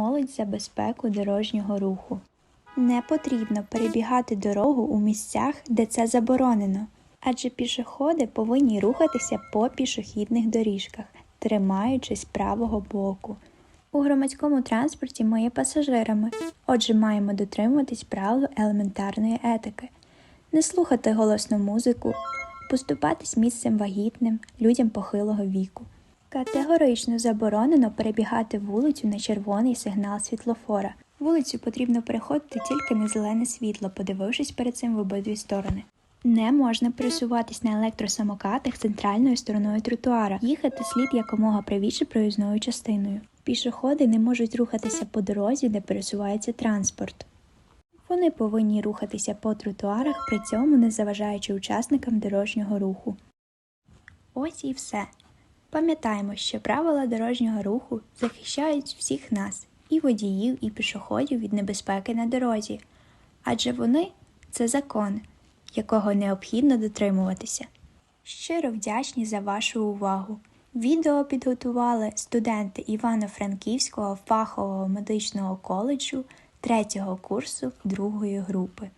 молодь за безпеку дорожнього руху. Не потрібно перебігати дорогу у місцях, де це заборонено, адже пішоходи повинні рухатися по пішохідних доріжках, тримаючись правого боку. У громадському транспорті ми є пасажирами, отже, маємо дотримуватись правил елементарної етики, не слухати голосну музику, поступатись місцем вагітним людям похилого віку. Категорично заборонено перебігати вулицю на червоний сигнал світлофора. Вулицю потрібно переходити тільки на зелене світло, подивившись перед цим в обидві сторони. Не можна пересуватись на електросамокатах центральною стороною тротуара. Їхати слід якомога правіше проїзною частиною. Пішоходи не можуть рухатися по дорозі, де пересувається транспорт. Вони повинні рухатися по тротуарах, при цьому не заважаючи учасникам дорожнього руху. Ось і все. Пам'ятаємо, що правила дорожнього руху захищають всіх нас, і водіїв, і пішоходів від небезпеки на дорозі, адже вони це закон, якого необхідно дотримуватися. Щиро вдячні за вашу увагу. Відео підготували студенти Івано-Франківського фахового медичного коледжу третього курсу другої групи.